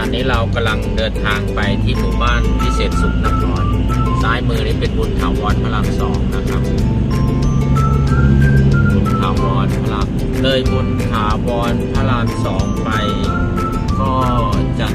ณะนี้เรากำลังเดินทางไปที่หมู่บ้านพิเศษสุขนครซ้ายมือนี้เป็นบุญถาวรพระรามสองนะครับบุญถาวรพระรามเลยบุญถาวรพระรามสองไป ก็จะ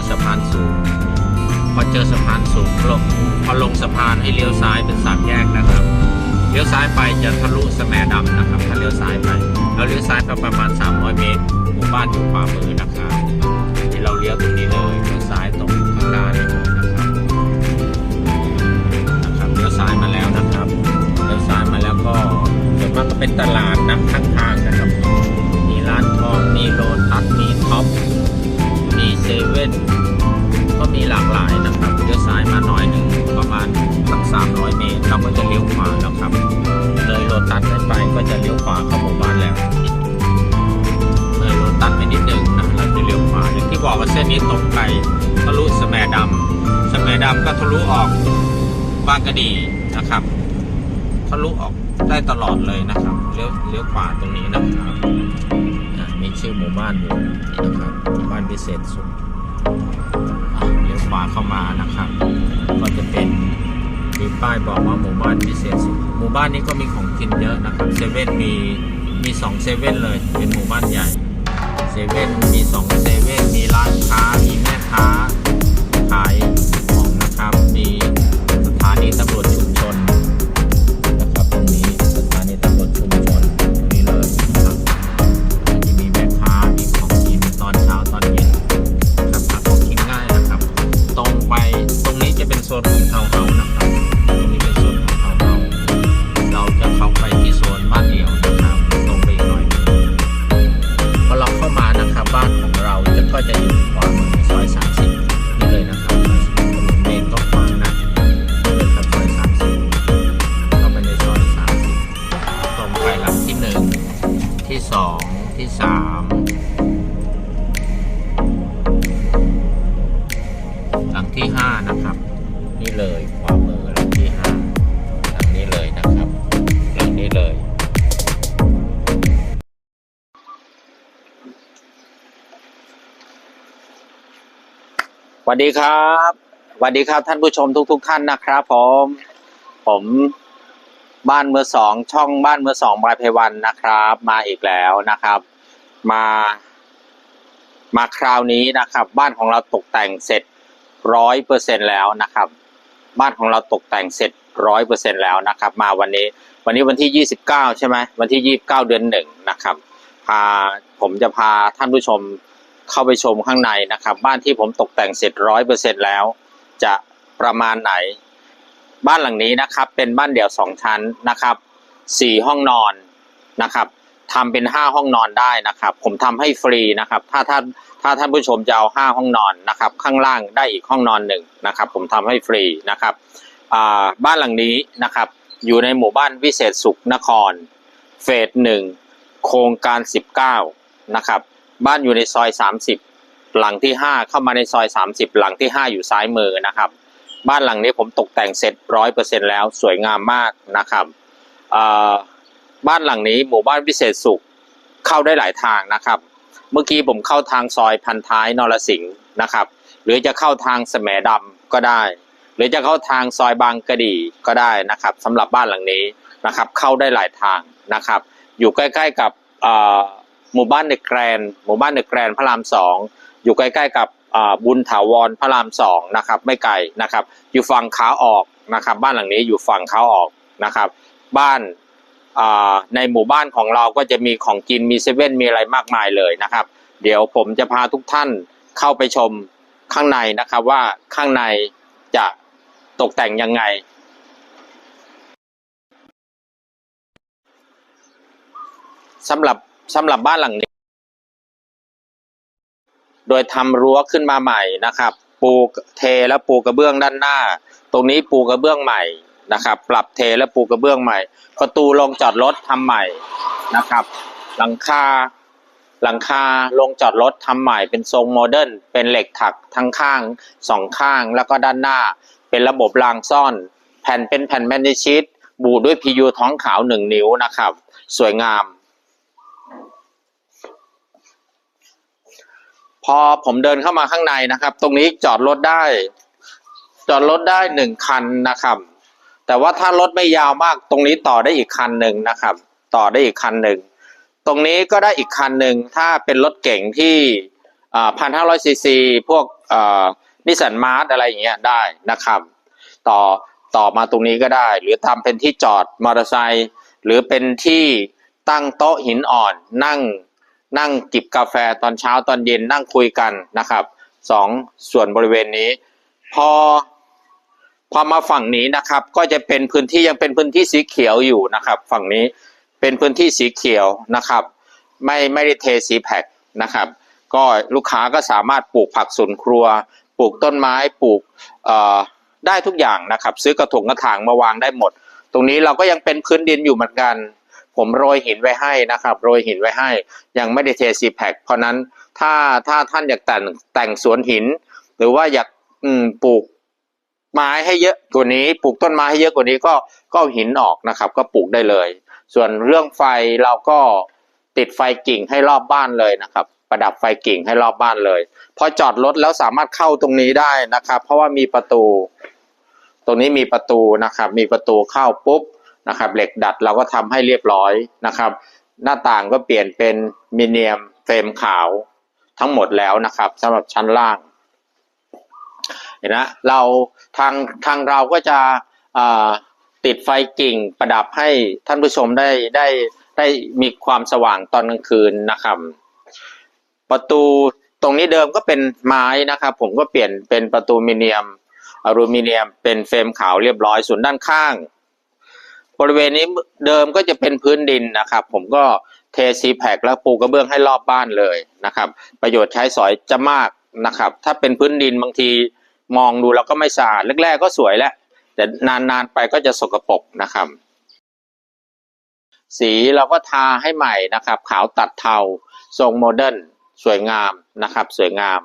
อสะพานสูง พอเจอสะพานสูงลงพอลงสะพานให้เลี้ยวซ้ายเป็นสามแยกนะครับ เลี้ยวซ้ายไปจะทะลุสแมดำนะครับ ถ้าเลี้ยวซ้ายไปแล้วเลี้ยวซ้ายไปประมาณ 300 เมตรหมู่บ้านอยู่ขวามือนะครับที่เราเลี้ยวตรงนี้เลยเลี้ยวซ้ายตรงข้างหน้านี่เลยนะครับนะครับเลี้ยวซ้ายมาแล้วนะครับเลี้ยวซ้ายมาแล้วก็ส่วนมากก็เป็นตลาดนะข้างทางนะครับมีร้านทองมีโลตัสมีท็อป เว่นก็มีหลากหลายนะครับเลี้ยวซ้ายมาหน่อยหนึ่งประมาณสัก300 เมตรเราก็จะเลี้ยวขวาแล้วครับ เลยโลตัสไปก็จะเลี้ยวขวาเข้าหมู่บ้านแล้วเลยโลตัสไปนิดหนึ่งนะเราจะเลี้ยวขวาอย่างที่บอกว่าเส้นนี้ตรงไปทะลุสแมดำสแมดำก็ทะลุออกบางกะดีนะครับทะลุออกได้ตลอดเลยนะครับเลี้ยวเลี้ยวขวาตรงนี้นะครับ ชื่อหมู่บ้านอยู่นะครับหมู่บ้านพิเศษสุดเลี้ยวขวาเข้ามานะครับ ก็จะเป็นมีป้ายบอกว่าหมู่บ้านพิเศษสุดหมู่บ้านนี้ก็มีของกินเยอะนะครับเซเว่นมีมีสองเซเว่นเลย เป็นหมู่บ้านใหญ่เซเว่นมีสองเซเว่นมีร้านค้ามีแม่ค้าขาย วัสดีครับสวัสดีครับท่านผู้ชมทุกๆท่านนะครับผมผมบ้านเมื่อสองช่องบ้านเมื่อสองบายเพวันนะครับ มาอีกแล้วนะครับ มา มาคราวนี้นะครับ บ้านของเราตกแต่งเสร็จร้อยเปอร์เซ็นแล้วนะครับ บ้านของเราตกแต่งเสร็จร้อยเปอร์เซ็นแล้วนะครับ มาวันนี้ วันนี้วันที่ยี่สิบเก้าใช่ไหมวันที่ยี่สิบเก้าเดือนหนึ่งนะครับพาผมจะพาท่านผู้ชม เข้าไปชมข้างในนะครับ บ้านที่ผมตกแต่งเสร็จร้อยเปอร์เซ็นแล้ว จะประมาณไหน บ้านหลังนี้นะครับ เป็นบ้านเดี่ยวสองชั้นนะครับสี่ห้องนอนนะครับทำเป็นห้าห้องนอนได้นะครับ ผมทำให้ฟรีนะครับ ถ้าท่านถ้าท่านผู้ชมจะเอาห้าห้องนอนนะครับ ข้างล่างได้อีกห้องนอนหนึ่งนะครับ ผมทำให้ฟรีนะครับบ้านหลังนี้นะครับ อยู่ในหมู่บ้านวิเศษสุขนคร เฟสหนึ่งโครงการ 19 นะครับ บ้านอยู่ในซอย 30 หลังที่ 5 เข้ามาในซอย 30 หลังที่ 5 อยู่ซ้ายมือนะครับ บ้านหลังนี้ผมตกแต่งเสร็จร้อยเปอร์เซ็นแล้วสวยงามมากนะครับบ้านหลังนี้หมู่บ้านวิเศษสุขเข้าได้หลายทางนะครับ เมื่อกี้ผมเข้าทางซอยพันท้ายนรสิงห์นะครับ หรือจะเข้าทางแสมดำก็ได้ หรือจะเข้าทางซอยบางกะดีก็ได้นะครับสำหรับบ้านหลังนี้นะครับ เข้าได้หลายทางนะครับ อยู่ใกล้ ๆกับอ หมู่บ้านเดอะแกรนหมู่บ้านเดอะแกรนพระรามสองอยู่ใกล้ๆกับบุญถาวรพระรามสองนะครับไม่ไกลนะครับ อยู่ฝั่งขาออกนะครับ บ้านหลังนี้อยู่ฝั่งขาออกนะครับ บ้านในหมู่บ้านของเราก็จะมีของกินมีเซเว่นมีอะไรมากมายเลยนะครับ เดี๋ยวผมจะพาทุกท่านเข้าไปชมข้างในนะครับว่าข้างในจะตกแต่งยังไง สำหรับ สำหรับบ้านหลังนี้ โดยทำรั้วขึ้นมาใหม่นะครับ ปูเทและปูกระเบื้องด้านหน้า ตรงนี้ปูกระเบื้องใหม่นะครับ ปรับเทและปูกระเบื้องใหม่ ประตูลงจอดรถทำใหม่นะครับ หลังคาหลังคาลงจอดรถทำใหม่เป็นทรงโมเดิร์นเป็นเหล็กถักทั้งข้างสองข้างแล้วก็ด้านหน้า เป็นระบบรางซ่อน แผ่นเป็นแผ่นแมกนดิชีตบูด้วยพียูท้องขาวหนึ่งนิ้วนะครับ สวยงาม อผมเดินเข้ามาข้างในนะครับ ตรงนี้จอดรถได้ จอดรถได้หนึ่งคันนะครับ แต่ว่าถ้ารถไม่ยาวมาก ตรงนี้ต่อได้อีกคันหนึ่งนะครับ ต่อได้อีกคันหนึ่งตรงนี้ก็ได้อีกคันหนึ่งถ้าเป็นรถเก๋งที่พันห้าร้อยซีซีพวกนิสสันมาร์อะไรอย่างเงี้ยได้นะครับ ต่อต่อมาตรงนี้ก็ได้ หรือทำเป็นที่จอดมอเตอร์ไซค์หรือเป็นที่ตั้งโต๊ะหินอ่อนนั่ง นั่งจิบกาแฟตอนเช้าตอนเย็นนั่งคุยกันนะครับสองส่วนบริเวณนี้ พอพอมาฝั่งนี้นะครับ ก็จะเป็นพื้นที่ยังเป็นพื้นที่สีเขียวอยู่นะครับ ฝั่งนี้เป็นพื้นที่สีเขียวนะครับ ไม่ไม่ได้เทสีแพคนะครับ ก็ลูกค้าก็สามารถปลูกผักสวนครัว ปลูกต้นไม้ปลูกได้ทุกอย่างนะครับ ซื้อกระถงกระถางมาวางได้หมด ตรงนี้เราก็ยังเป็นพื้นดินอยู่เหมือนกัน ผมโรยหินไว้ให้นะครับ โรยหินไว้ให้ ยังไม่ได้เทซีแพคเพราะนั้นถ้าถ้าท่านอยากแต่งแต่งสวนหิน หรือว่าอยากปลูกไม้ให้เยอะกว่านี้ ปลูกต้นไม้ให้เยอะกว่านี้ก็ก็หินออกนะครับ ก็ปลูกได้เลย ส่วนเรื่องไฟเราก็ติดไฟกิ่งให้รอบบ้านเลยนะครับ ประดับไฟกิ่งให้รอบบ้านเลยพอจอดรถแล้วสามารถเข้าตรงนี้ได้นะครับ เพราะว่ามีประตู ตรงนี้มีประตูนะครับ มีประตูเข้าปุ๊บ นะครับเหล็กดัดเราก็ทำให้เรียบร้อยนะครับ หน้าต่างก็เปลี่ยนเป็นมิเนียมเฟรมขาวทั้งหมดแล้วนะครับสำหรับชั้นล่างเห็นนะเราทางทางเราก็จะติดไฟกิ่งประดับให้ท่านผู้ชมได้ได้ได้มีความสว่างตอนกลางคืนนะครับ ประตูตรงนี้เดิมก็เป็นไม้นะครับ ผมก็เปลี่ยนเป็นประตูมิเนียมอลูมิเนียมเป็นเฟรมขาวเรียบร้อยส่วนด้านข้าง บริเวณนี้เดิมก็จะเป็นพื้นดินนะครับ ผมก็เทซีแพคแล้วปูกระเบื้องให้รอบบ้านเลยนะครับ ประโยชน์ใช้สอยจะมากนะครับ ถ้าเป็นพื้นดินบางทีมองดูแล้วก็ไม่สะอาดแรกๆก็สวยแหล้วแต่นานๆไปก็จะสกปรกนะครับ สีเราก็ทาให้ใหม่นะครับ ขาวตัดเทาทรงโมเดิร์นสวยงามนะครับ สวยงาม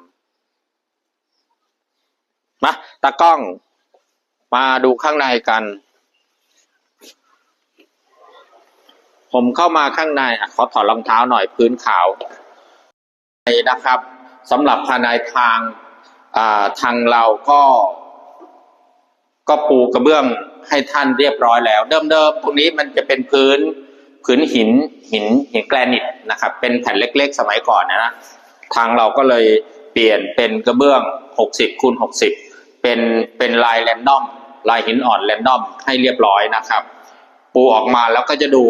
มาตากล้องมาดูข้างในกัน ผมเข้ามาข้างในอขอถอดรองเท้าหน่อยพื้นขาวนะครับสำหรับภายในทางาทางเราก็ ก็ปูกระเบื้องให้ท่านเรียบร้อยแล้ว เดิมๆตรงนี้มันจะเป็นพื้นพื้นหินหินหินแกรนิตนะครับ เป็นแผ่นเล็กๆ สมัยก่อนนะนะทางเราก็เลยเปลี่ยนเป็นกระเบื้อง 60คูณ60 เป็นเป็นลายแรนดอมลายหินอ่อนแรนดอมให้เรียบร้อยนะครับ ปูออกมาแล้วก็จะดู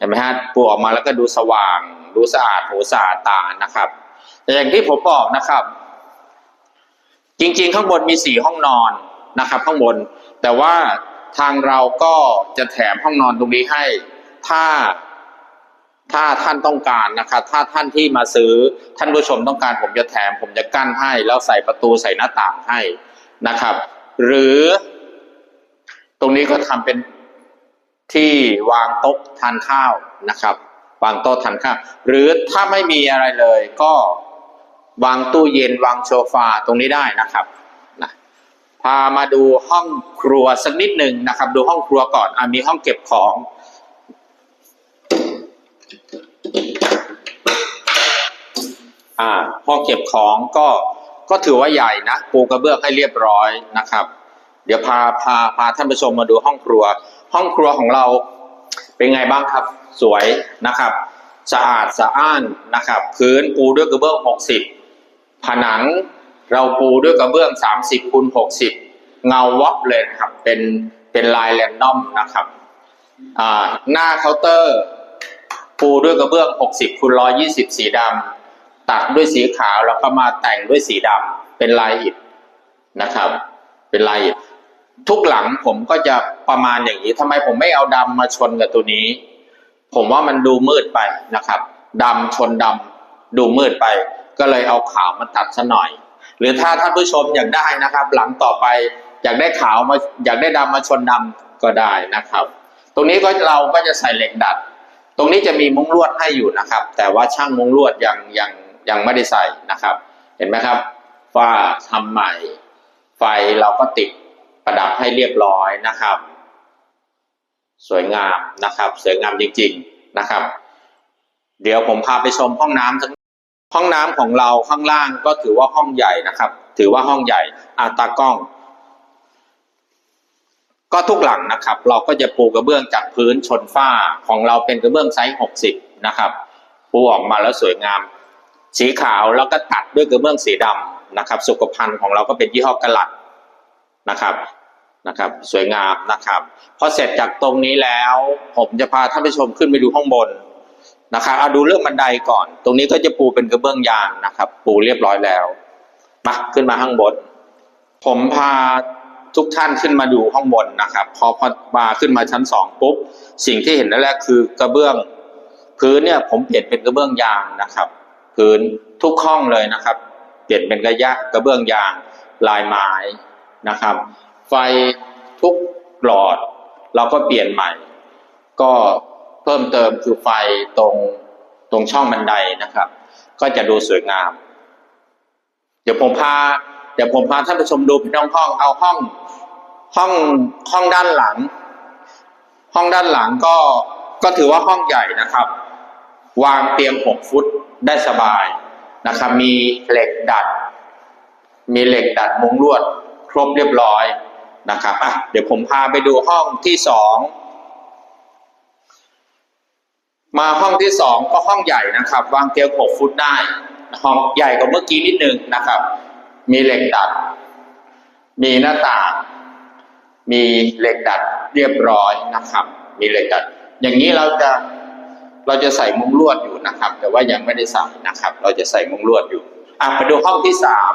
เห็นไหมฮะปูออกมาแล้วก็ดูสว่าง ดูสะอาดหูสะอาดตานะครับ แต่อย่างที่ผมบอกนะครับ จริงๆ ข้างบนมีสี่ห้องนอนนะครับ ข้างบน แต่ว่าทางเราก็จะแถมห้องนอนตรงนี้ให้ ถ้าถ้าท่านต้องการนะครับ ถ้าท่านที่มาซื้อท่านผู้ชมต้องการผมจะแถม ผมจะกั้นให้ แล้วใส่ประตูใส่หน้าต่างให้นะครับ หรือ ตรงนี้ก็ทำเป็น ที่วางโต๊ะทานข้าวนะครับ วางโต๊ะทานข้าว หรือถ้าไม่มีอะไรเลยก็วางตู้เย็นวางโซฟาตรงนี้ได้นะครับนะพามาดูห้องครัวสักนิดหนึ่งนะครับ ดูห้องครัวก่อนอะมีห้องเก็บของอ่าห้องเก็บของก็ก็ถือว่าใหญ่นะปูกระเบื้องให้เรียบร้อยนะครับ เดี๋ยวพาพาพาท่านผู้ชมมาดูห้องครัว ห้องครัวของเราเป็นไงบ้างครับ สวยนะครับ สะอาดสะอ้านนะครับ พื้นปูด้วยกระเบื้อง 60 ผนังเราปูด้วยกระเบื้อง 30คูณ60 เงาวับเลยนะครับเป็นเป็นลายแรนดอมนะครับหน้าเคาน์เตอร์ ปูด้วยกระเบื้อง 60คูณ120 สีดำตัดด้วยสีขาวแล้วก็มาแต่งด้วยสีดำเป็นลายอิฐนะครับ เป็นลายอิฐ ทุกหลังผมก็จะประมาณอย่างนี้ทำไมผมไม่เอาดำมาชนกับตัวนี้ ผมว่ามันดูมืดไปนะครับดำชนดำดูมืดไป ก็เลยเอาขาวมาตัดซะหน่อย หรือถ้าท่านผู้ชมอยากได้นะครับ หลังต่อไปอยากได้ขาวมาอยากได้ดำมาชนดำก็ได้นะครับ ตรงนี้ก็เราก็จะใส่เหล็กดัด ตรงนี้จะมีมุ้งลวดให้อยู่นะครับ แต่ว่าช่างมุ้งลวดยังยังยังไม่ได้ใส่นะครับ เห็นไหมครับฝ้าทำใหม่ ไฟเราก็ติด ประดับให้เรียบร้อยนะครับ สวยงามนะครับ สวยงามจริง ๆนะครับ เดี๋ยวผมพาไปชมห้องน้ำทั้งห้องน้ำของเราข้างล่างก็ถือว่าห้องใหญ่นะครับ ถือว่าห้องใหญ่อาตากล้อง ก็ทุกหลังนะครับ เราก็จะปูกระเบื้องจากพื้นชนฝ้าของเราเป็นกระเบื้องไซส์60นะครับปูออกมาแล้วสวยงาม สีขาวแล้วก็ตัดด้วยกระเบื้องสีดำนะครับ สุขภัณฑ์ของเราก็เป็นยี่ห้อกระหลัดนะครับ นะครับ สวยงามนะครับพอเสร็จจากตรงนี้แล้ว ผมจะพาท่านผู้ชมขึ้นไปดูห้องบนนะครับเอาดูเรื่องบันไดก่อน ตรงนี้ก็จะปูเป็นกระเบื้องยางนะครับ ปูเรียบร้อยแล้วมาขึ้นมาข้างบน ผมพาทุกท่านขึ้นมาดูห้องบนนะครับ พอพอมาขึ้นมาชั้นสองปุ๊บสิ่งที่เห็นแรกคือกระเบื้อง พื้นเนี่ยผมเปลี่ยนเป็นกระเบื้องยางนะครับ พื้นทุกห้องเลยนะครับ เปลี่ยนเป็นกระยะกระเบื้องยางลายไม้นะครับ ไฟทุกหลอด เราก็เปลี่ยนใหม่ ก็เพิ่มเติมคือไฟตรงตรงช่องบันไดนะครับ ก็จะดูสวยงาม เดี๋ยวผมพาเดี๋ยวผมพาท่านผู้ชมดูเป็นห้องห้องเอาห้องห้องห้องด้านหลัง ห้องด้านหลังก็ก็ถือว่าห้องใหญ่นะครับ วางเตียง6ฟุตได้สบายนะครับ มีเหล็กดัด มีเหล็กดัดมุ้งลวด ครบเรียบร้อย นะครับอะเดี๋ยวผมพาไปดูห้องที่สองมาห้องที่สองก็ห้องใหญ่นะครับ วางเตียง6ฟุตได้ห้องใหญ่กว่าเมื่อกี้นิดนึงนะครับ มีเหล็กดัด มีหน้าต่าง มีเหล็กดัดเรียบร้อยนะครับ มีเหล็กดัด อย่างนี้เราจะเราจะใส่มุ้งลวดอยู่นะครับ แต่ว่ายังไม่ได้ใส่นะครับ เราจะใส่มุ้งลวดอยู่อะมาดูห้องที่สาม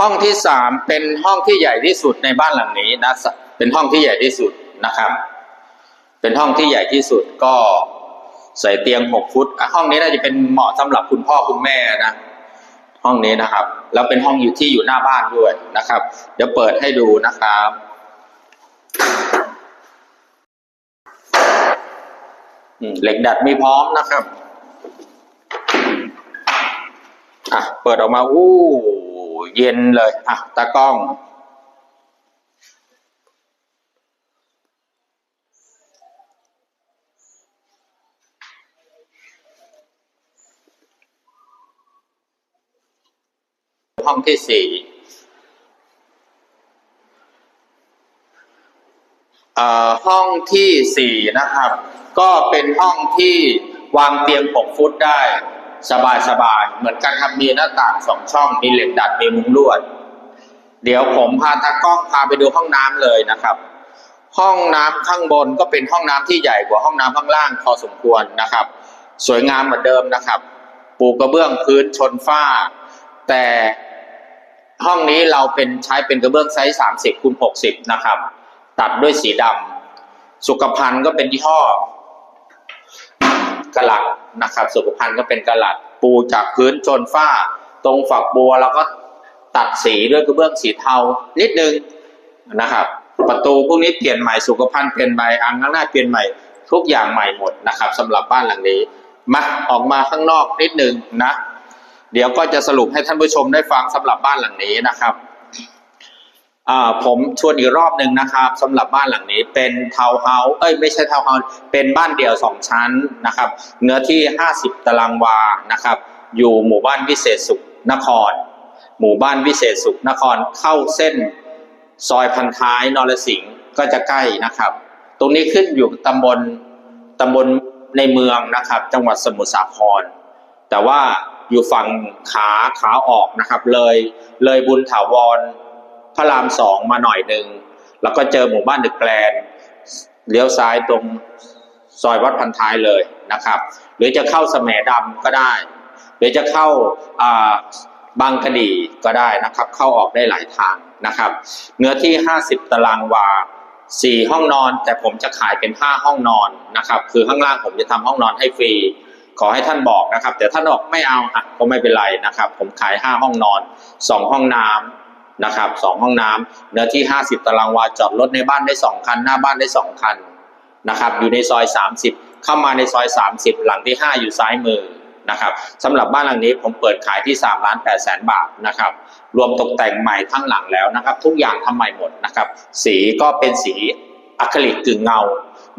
ห้องที่สามเป็นห้องที่ใหญ่ที่สุดในบ้านหลังนี้นะเป็นห้องที่ใหญ่ที่สุดนะครับ เป็นห้องที่ใหญ่ที่สุดก็ใส่เตียงหกฟุต ห้องนี้น่าจะเป็นเหมาะสำหรับคุณพ่อคุณแม่นะห้องนี้นะครับ แล้วเป็นห้องอยู่ที่อยู่หน้าบ้านด้วยนะครับ เดี๋ยวเปิดให้ดูนะครับ เหล็กดัดมีพร้อมนะครับอะเปิดออกมาอู้ เย็นเลยอะตากล้อง ห้องที่สี่เอ่อห้องที่สี่นะครับ ก็เป็นห้องที่วางเตียงหกฟุตได้ สบายสบายเหมือนกันครับมีหน้าต่างสองช่องมีเหล็กดัดมีมุ้งลวด เดี๋ยวผมพาตากล้องพาไปดูห้องน้ำเลยนะครับ ห้องน้ำข้างบนก็เป็นห้องน้ำที่ใหญ่กว่าห้องน้ำข้างล่างพอสมควรนะครับ สวยงามเหมือนเดิมนะครับ ปูกระเบื้องพื้นชนฝ้า แต่ห้องนี้เราเป็นใช้เป็นกระเบื้องไซส์30คูณ60นะครับ ตัดด้วยสีดำสุขภัณฑ์ก็เป็นยี่ห้อ กระหลัดนะครับสุขภัณฑ์ก็เป็นกระหลัดปูจากพื้นชนฝ้า ตรงฝักบัวเราก็ตัดสีด้วยกระเบื้องสีเทานิดนึงนะครับ ประตูพวกนี้เปลี่ยนใหม่สุขภัณฑ์เปลี่ยนใหม่อ่างล้างหน้าเปลี่ยนใหม่ทุกอย่างใหม่หมดนะครับสำหรับบ้านหลังนี้มาออกมาข้างนอกนิดนึงนะ เดี๋ยวก็จะสรุปให้ท่านผู้ชมได้ฟังสำหรับบ้านหลังนี้นะครับ ผมชวนอีกรอบหนึ่งนะครับสำหรับบ้านหลังนี้เป็นทาวน์เฮาส์เอ้ยไม่ใช่ทาวน์เฮาส์เป็นบ้านเดี่ยวสองชั้นนะครับ เนื้อที่ 50 ตารางวานะครับ อยู่หมู่บ้านวิเศษสุขนคร หมู่บ้านวิเศษสุขนครเข้าเส้นซอยพันท้ายนรสิงห์ก็จะใกล้นะครับ ตรงนี้ขึ้นอยู่ตำบลตำบลในเมืองนะครับ จังหวัดสมุทรสาคร แต่ว่าอยู่ฝั่งขาขาออกนะครับ เลยเลยบุญถาวร ระรามสองมาหน่อยหนึ่งแล้วก็เจอหมู่บ้านดึกแกลนเลี้ยวซ้ายตรงซอยวัดพันท้ายเลยนะครับ หรือจะเข้าสมดำก็ได้ หรือจะเข้าบางกะดีก็ได้นะครับ เข้าออกได้หลายทางนะครับ เนื้อที่ 50 ตารางวาสี่ห้องนอน แต่ผมจะขายเป็นห้าห้องนอนนะครับ คือข้างล่างผมจะทำห้องนอนให้ฟรี ขอให้ท่านบอกนะครับ แต่ท่านบอกไม่เอาอะก็ไม่เป็นไรนะครับ ผมขายห้าห้องนอนสองห้องน้ำ นะครับสองห้องน้ำเนื้อที่ 50 ตารางวาจอดรถในบ้านได้สองคัน หน้าบ้านได้สองคันนะครับอยู่ในซอย 30 เข้ามาในซอย 30 หลังที่ 5 อยู่ซ้ายมือนะครับสำหรับบ้านหลังนี้ผมเปิดขายที่3ล้าน8แสนบาทนะครับรวมตกแต่งใหม่ทั้งหลังแล้วนะครับ ทุกอย่างทำใหม่หมดนะครับ สีก็เป็นสีอะคริลิกกึ่งเงา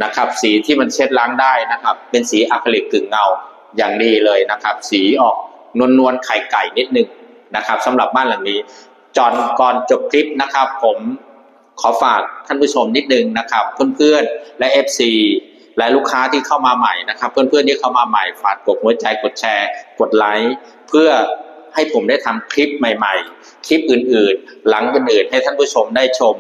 นะครับ สีที่มันเช็ดล้างได้นะครับ เป็นสีอะคริลิกกึ่งเงาอย่างดีเลยนะครับ สีออกนวลนวลๆไข่ไก่นิดนึงนะครับสำหรับบ้านหลังนี้ จอนก่อนจบคลิปนะครับ ผมขอฝากท่านผู้ชมนิดนึงนะครับ เพื่อนๆและ FC และลูกค้าที่เข้ามาใหม่นะครับ เพื่อนๆที่เข้ามาใหม่ฝากกดหัวใจกดแชร์ กดไลค์เพื่อให้ผมได้ทำคลิปใหม่ ๆ คลิปอื่นๆ หลังอื่นๆให้ท่านผู้ชมได้ชม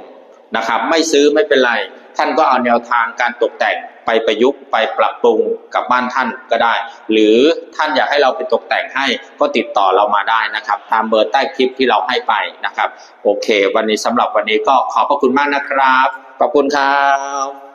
นะครับ ไม่ซื้อไม่เป็นไร ท่านก็เอาแนวทางการตกแต่งไปประยุกต์ไปปรับปรุงกับบ้านท่านก็ได้ หรือท่านอยากให้เราไปตกแต่งให้ก็ติดต่อเรามาได้นะครับ ตามเบอร์ใต้คลิปที่เราให้ไปนะครับ โอเค วันนี้สำหรับวันนี้ก็ขอบพระคุณมากนะครับ ขอบคุณครับ